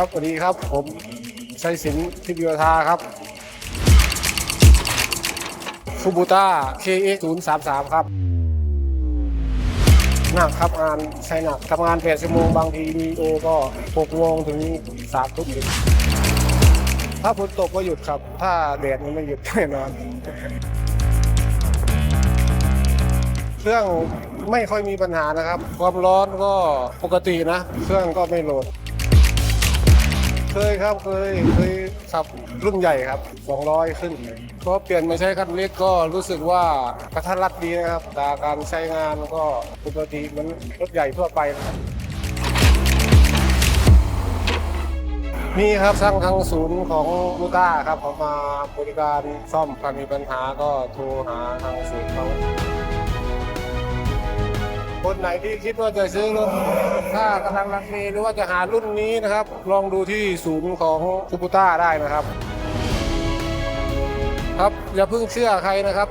ครับสวัสดีครับ ผมชัยศิลป์ทิพย์โยธาครับคูบูต้า KX 0 3 3ครับหนักครับงานใช้หนักทำงาน8ชั่วโมงบางทีมีโอก็6โมงถึง3ทุ่มถ้าฝนตกก็หยุดครับ ถ้าแดดมันไม่หยุดแน่นอนเครื่องไม่ค่อยมีปัญหานะครับ ความร้อนก็ปกตินะ เครื่องก็ไม่โหลด เคยครับเคยเคยขับรุ่นใหญ่ครับ 200 ขึ้นก็เปลี่ยนมาใช้คันเล็กก็รู้สึกว่ากระทัดรัดดีนะครับแต่การใช้งานก็ปกติเหมันรถใหญ่ทั่วไปนะครับนี่ครับช่างทางศูนย์ของลูต้าครับเขามาบริการซ่อมถ้ามีปัญหาก็โทรหาทางศูนย์เขา คนไหนที่คิดว่าจะซื้อรถถ้ากำลังลังเลหรือว่าจะหารุ่นนี้นะครับ ลองดูที่ศูนย์ของคูปูต้าได้นะครับ ครับอย่าเพิ่งเชื่อใครนะครับ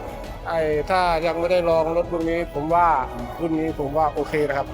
ไอ้ถ้ายังไม่ได้ลองรถรุ่นนี้ ผมว่ารุ่นนี้ผมว่าโอเคนะครับ